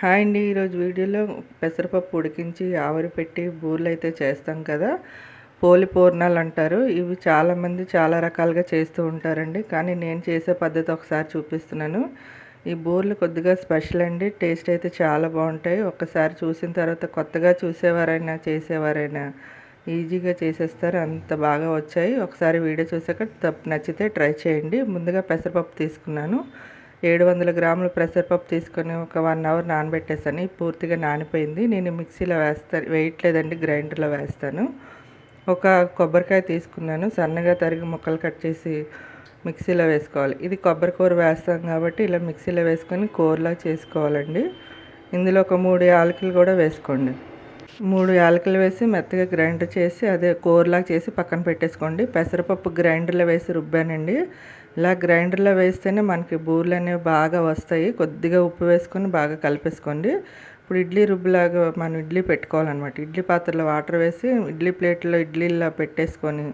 Hi అండి. ఈరోజు వీడియోలో పెసరపప్పు ఉడికించి ఆవిరి పెట్టి బూరెలు అయితే చేస్తాం కదా. పోలి పూర్ణాలు అంటారు. ఇవి చాలామంది చాలా రకాలుగా చేస్తూ ఉంటారండి. కానీ నేను చేసే పద్ధతి ఒకసారి చూపిస్తున్నాను. ఈ బూరెలు కొద్దిగా స్పెషల్ అండి. టేస్ట్ అయితే చాలా బాగుంటాయి. ఒక్కసారి చూసిన తర్వాత కొత్తగా చూసేవారైనా చేసేవారైనా ఈజీగా చేసేస్తారు. అంత బాగా వచ్చాయి. ఒకసారి వీడియో చూసాక తప్పు నచ్చితే ట్రై చేయండి. ముందుగా పెసరపప్పు తీసుకున్నాను. ఏడు వందల గ్రాముల పెసరపప్పు తీసుకొని ఒక వన్ అవర్ నానబెట్టేసాను పూర్తిగా నానిపోయింది. నేను మిక్సీలో వేస్తాను వేయట్లేదండి గ్రైండర్లో వేస్తాను. ఒక కొబ్బరికాయ తీసుకున్నాను. సన్నగా తరిగి ముక్కలు కట్ చేసి మిక్సీలో వేసుకోవాలి. ఇది కొబ్బరి కూర వేస్తాం కాబట్టి ఇలా మిక్సీలో వేసుకొని కూరలా చేసుకోవాలండి. ఇందులో ఒక మూడు యాలకులు కూడా వేసుకోండి. మూడు యాలకులు వేసి మెత్తగా గ్రైండర్ చేసి అదే కూరలాగా చేసి పక్కన పెట్టేసుకోండి. పెసరపప్పు గ్రైండర్లో వేసి రుబ్బానండి. ఇలా గ్రైండర్లో వేస్తేనే మనకి బూరెలు అనేవి బాగా వస్తాయి. కొద్దిగా ఉప్పు వేసుకొని బాగా కలిపేసుకోండి. ఇప్పుడు ఇడ్లీ రుబ్బులాగా మనం ఇడ్లీ పెట్టుకోవాలన్నమాట. ఇడ్లీ పాత్రలో వాటర్ వేసి ఇడ్లీ ప్లేట్లో ఇడ్లీలా పెట్టేసుకొని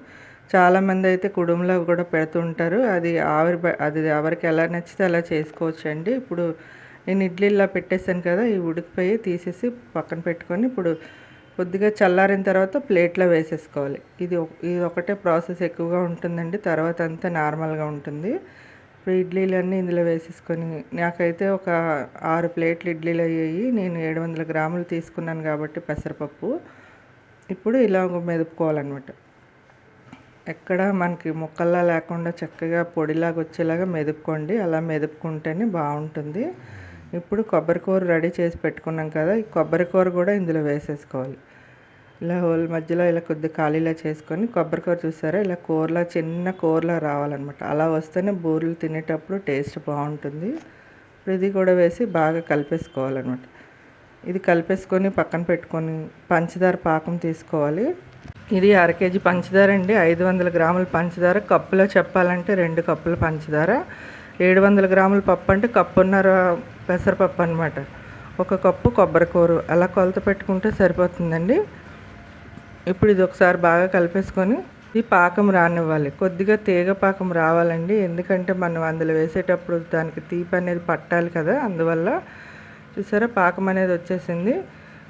చాలామంది అయితే కుడుములో కూడా పెడుతుంటారు అది ఆవిరి అది ఎవరికి ఎలా నచ్చితే అలా చేసుకోవచ్చు అండి ఇప్పుడు నేను ఇడ్లీలా పెట్టేశాను కదా ఈ ఉడికిపోయి తీసేసి పక్కన పెట్టుకొని ఇప్పుడు కొద్దిగా చల్లారిన తర్వాత ప్లేట్లో వేసేసుకోవాలి. ఇది ఇది ఒకటే ప్రాసెస్ ఎక్కువగా ఉంటుందండి. తర్వాత అంతా నార్మల్గా ఉంటుంది. ఇప్పుడు ఇడ్లీలన్నీ ఇందులో వేసేసుకొని నాకైతే ఒక ఆరు ప్లేట్లు ఇడ్లీలు అయ్యాయి. నేను ఏడు వందల గ్రాములు తీసుకున్నాను కాబట్టి పెసరపప్పు. ఇప్పుడు ఇలా మెదుపుకోవాలన్నమాట. ఎక్కడ మనకి ముక్కల్లా లేకుండా చక్కగా పొడిలాగా వచ్చేలాగా మెదుపుకోండి. అలా మెదుపుకుంటేనే బాగుంటుంది. ఇప్పుడు కొబ్బరి కూర రెడీ చేసి పెట్టుకున్నాం కదా ఈ కొబ్బరి కూర కూడా ఇందులో వేసేసుకోవాలి. ఇలా హోల్ మధ్యలో ఇలా కొద్ది ఖాళీలా చేసుకొని కొబ్బరి కూర చూసారా? ఇలా కూరలా చిన్న కూరలా రావాలన్నమాట. అలా వస్తేనే బూరెలు తినేటప్పుడు టేస్ట్ బాగుంటుంది. ఇప్పుడు ఇది కూడా వేసి బాగా కలిపేసుకోవాలన్నమాట. ఇది కలిపేసుకొని పక్కన పెట్టుకొని పంచదార పాకం తీసుకోవాలి. ఇది అర కేజీ పంచదార అండి. ఐదు వందల గ్రాముల పంచదార. కప్పులో చెప్పాలంటే రెండు కప్పుల పంచదార. ఏడు వందల గ్రాముల పప్పు అంటే కప్పున్నర పెసరపప్పు అనమాట ఒక కప్పు కొబ్బరి కూర అలా కొలత పెట్టుకుంటే సరిపోతుందండి. ఇప్పుడు ఇది ఒకసారి బాగా కలిపేసుకొని ఈ పాకం రానివ్వాలి. కొద్దిగా తీగ పాకం రావాలండి. ఎందుకంటే మనం అందులో వేసేటప్పుడు దానికి తీపి అనేది పట్టాలి కదా. అందువల్ల చూసారా పాకం అనేది వచ్చేసింది.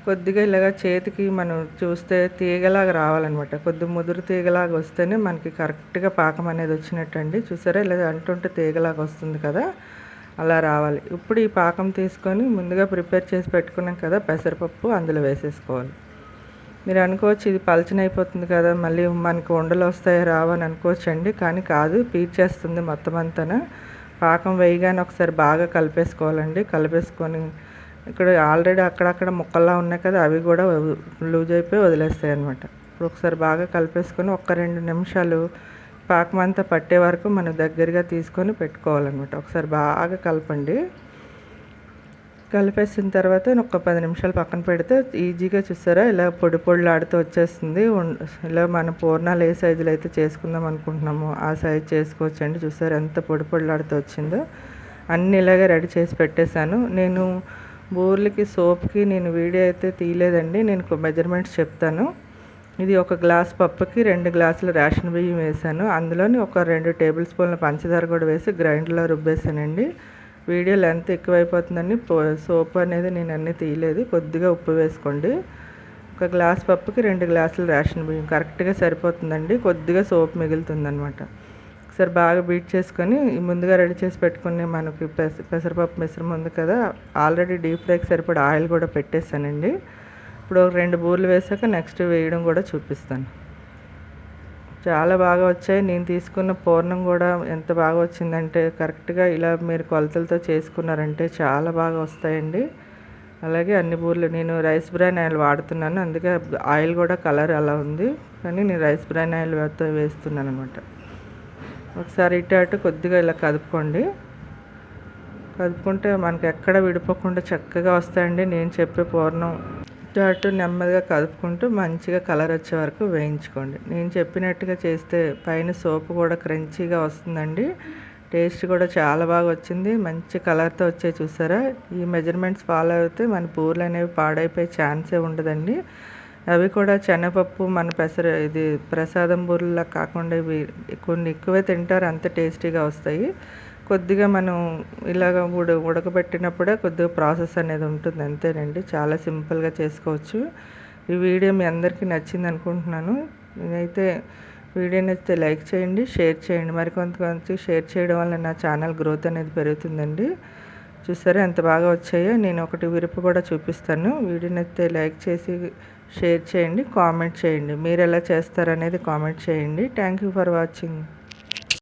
కొద్దిగా ఇలాగ చేతికి మనం చూస్తే తీగలాగా రావాలన్నమాట. కొద్ది ముదురు తీగలాగా వస్తేనే మనకి కరెక్ట్గా పాకం అనేది వచ్చినట్టు అండి చూసారా ఇలా అంటుంటే తీగలాగా వస్తుంది కదా. అలా రావాలి. ఇప్పుడు ఈ పాకం తీసుకొని ముందుగా ప్రిపేర్ చేసి పెట్టుకున్నాం కదా పెసరపప్పు అందులో వేసేసుకోవాలి. మీరు అనుకోవచ్చు ఇది పలచన అయిపోతుంది కదా మళ్ళీ మనకి ఉండలు వస్తాయో రావని అనుకోవచ్చు అండి కానీ కాదు పీచేస్తుంది మొత్తం అంతా పాకం వేయగానే ఒకసారి బాగా కలిపేసుకోవాలండి. కలిపేసుకొని ఇక్కడ ఆల్రెడీ అక్కడక్కడ ముక్కల్లా ఉన్నాయి కదా అవి కూడా లూజ్ అయిపోయి వదిలేస్తాయి అనమాట ఇప్పుడు ఒకసారి బాగా కలిపేసుకొని ఒక్క రెండు నిమిషాలు పాకం అంతా పట్టే వరకు మనం దగ్గరగా తీసుకొని పెట్టుకోవాలన్నమాట. ఒకసారి బాగా కలపండి. కలిపేసిన తర్వాత ఒక పది నిమిషాలు పక్కన పెడితే ఈజీగా చూస్తారా? ఇలా పొడి పొడిలాడుతూ వచ్చేస్తుంది. ఇలా మన పూర్ణాలు ఏ సైజులో అయితే చేసుకుందాం అనుకుంటున్నామో. ఆ సైజు చేసుకోవచ్చు అండి. చూసారా ఎంత పొడి పొడిలాడుతూ వచ్చిందో. అన్నీ ఇలాగే రెడీ చేసి పెట్టేశాను. నేను బూర్లకి సోప్కి నేను వీడియో అయితే తీయలేదండి. నేను మెజర్మెంట్స్ చెప్తాను. ఇది ఒక గ్లాస్ పప్పుకి రెండు గ్లాసులు రేషన్ బియ్యం వేసాను. అందులోని ఒక రెండు టేబుల్ స్పూన్ల పంచదార కూడా వేసి గ్రైండర్లో రుబ్బేసానండి. వీడియో లెంత్ ఎక్కువైపోతుందని సోప్ అనేది నేను అన్నీ తీయలేదు. కొద్దిగా ఉప్పు వేసుకోండి. ఒక గ్లాస్ పప్పుకి రెండు గ్లాసులు రేషన్ బియ్యం కరెక్ట్గా సరిపోతుందండి. కొద్దిగా సోప్ మిగులుతుందనమాట ఒకసారి బాగా బీట్ చేసుకొని ముందుగా రెడీ చేసి పెట్టుకుని మనకి పెస పెసరపప్పు మిశ్రమం ఉంది కదా ఆల్రెడీ డీప్ ఫ్రైకి సరిపడా ఆయిల్ కూడా పెట్టేశానండి ఇప్పుడు ఒక రెండు బూర్లు వేసాక నెక్స్ట్ వేయడం కూడా చూపిస్తాను. చాలా బాగా వచ్చాయి. నేను తీసుకున్న పూర్ణం కూడా ఎంత బాగా వచ్చిందంటే కరెక్ట్గా ఇలా మీరు కొలతలతో చేసుకున్నారంటే చాలా బాగా వస్తాయండి. అలాగే అన్ని బూర్లు నేను రైస్ బ్రాన్ ఆయిల్ వాడుతున్నాను. అందుకే ఆయిల్ కూడా కలర్ అలా ఉంది. కానీ నేను రైస్ బ్రాన్ ఆయిల్ వేస్తున్నాను అనమాట ఒకసారి ఇటు అటు కొద్దిగా ఇలా కదుపుకోండి. కదుపుకుంటే మనకి ఎక్కడ విడిపోకుండా చక్కగా వస్తాయండి. నేను చెప్పే పూర్ణం ఇటు అటు నెమ్మదిగా కలుపుకుంటూ మంచిగా కలర్ వచ్చే వరకు వేయించుకోండి. నేను చెప్పినట్టుగా చేస్తే పైన సోపు కూడా క్రంచీగా వస్తుందండి. టేస్ట్ కూడా చాలా బాగా వచ్చింది. మంచి కలర్తో వచ్చే చూసారా? ఈ మెజర్మెంట్స్ ఫాలో అయితే మన పూలు అనేవి పాడైపోయే ఛాన్సే ఉండదండి. అవి కూడా శనగపప్పు మన పెసర ఇది ప్రసాదం బూరెలా కాకుండా ఇవి కొన్ని ఎక్కువే తింటారు. అంత టేస్టీగా వస్తాయి. కొద్దిగా మనం ఇలాగ ఉడ ఉడకబెట్టినప్పుడే కొద్దిగా ప్రాసెస్ అనేది ఉంటుంది. అంతేనండి. చాలా సింపుల్గా చేసుకోవచ్చు. ఈ వీడియో మీ అందరికీ నచ్చింది అనుకుంటున్నాను. నేనైతే వీడియో నచ్చితే లైక్ చేయండి షేర్ చేయండి. మరి కొంతమంది షేర్ చేయడం వల్ల నా ఛానల్ గ్రోత్ అనేది పెరుగుతుందండి. చూసారా ఎంత బాగా వచ్చాయో? నేను ఒకటి విరుపు కూడా చూపిస్తాను. వీడియో నచ్చితే లైక్ చేసి షేర్ చేయండి కామెంట్ చేయండి. మీరు ఎలా చేస్తారనేది కామెంట్ చేయండి. Thank you for watching.